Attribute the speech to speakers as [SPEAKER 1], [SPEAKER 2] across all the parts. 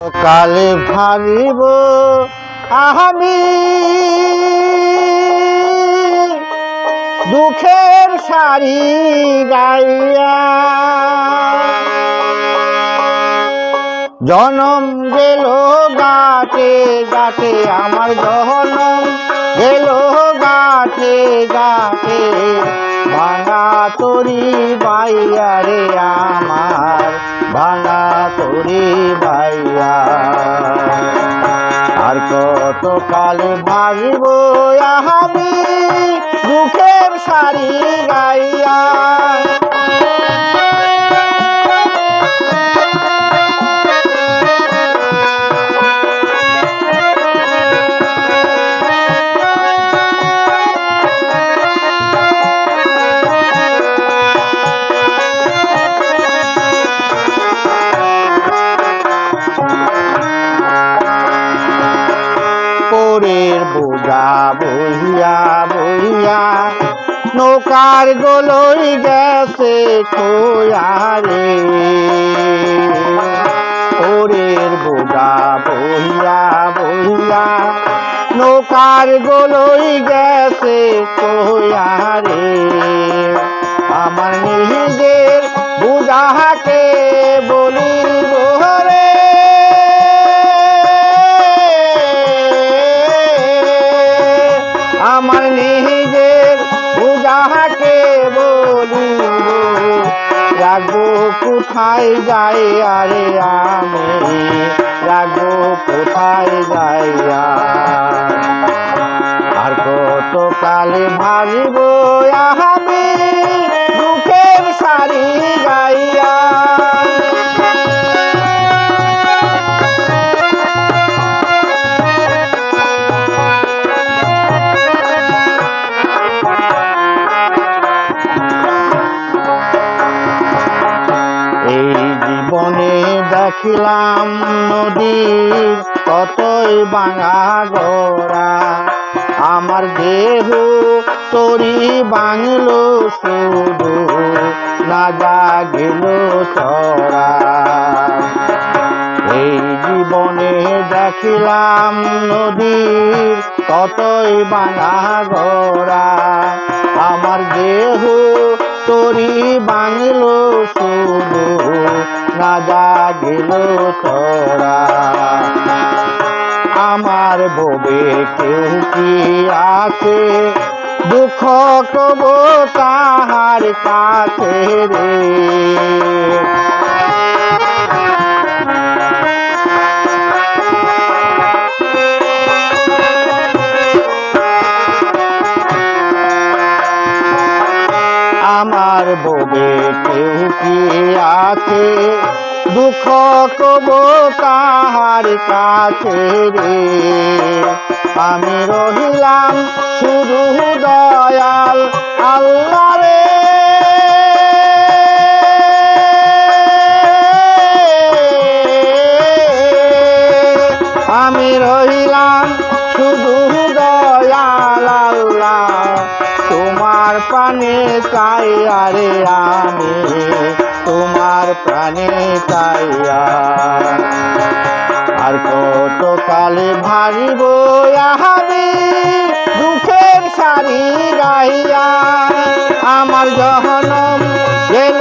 [SPEAKER 1] কালে ভাবিব আমি দুঃখের শাড়ি গাইয়া। জনম গেল গাটে গাটে আমার জনম গেল গাটে গাটে ভাঙা তরি বাইয়া কত কালে ভাবিব আমি দুঃখের শাড়ি গাইয়া বোঝা বইয়া বইয়া নৌকার গলই গেছে খোয়ারে ওরের বোগা বইয়া বইয়া নৌকার গলই গেছে খোয়ারে রাখব কোথায় যাই আরে আমি রাগো কোথায় যায় আর? কত কালে ভাবিব আমি দুঃখের শাড়ি গাইয়া দেখিলাম নদীর কতই বাঙা গড়া। আমার দেহ তরি বাংলো শুধু, না জাগিল চড়া এই জীবনে দেখিলাম নদী কতই বাঙা গড়া। আমার দেহ তরি বাংলো শুধু না জাগিল তোরা আমার ববে কেউ কি আছে? দুঃখ কব তাহার কাছে রে। আমার ববে কেউ কি আছে? দুঃখ কব তাহার কাছে রে। আমি রহিলাম শুধু দয়াল আল্লাহ রে। আমি রহিলাম তোমার প্রাণে চাই, আরে আমি। তোমার প্রাণে চাইয়া আর কত কালে ভারিব আমি দুঃখের শাড়ি গাইয়া আমার জহনম গেল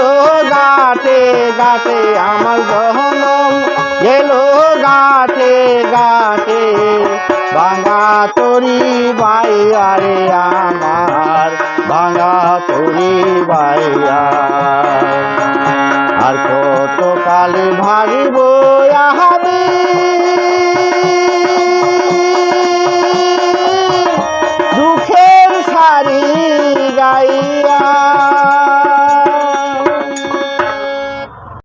[SPEAKER 1] গাতে গাটে, আমার জহনম গেল গাতে গাটে। ভাঙা তরি বাইয়া রে আমার। ভাঙা তরি বাইয়া। আর কত কালে ভাঙিব আমি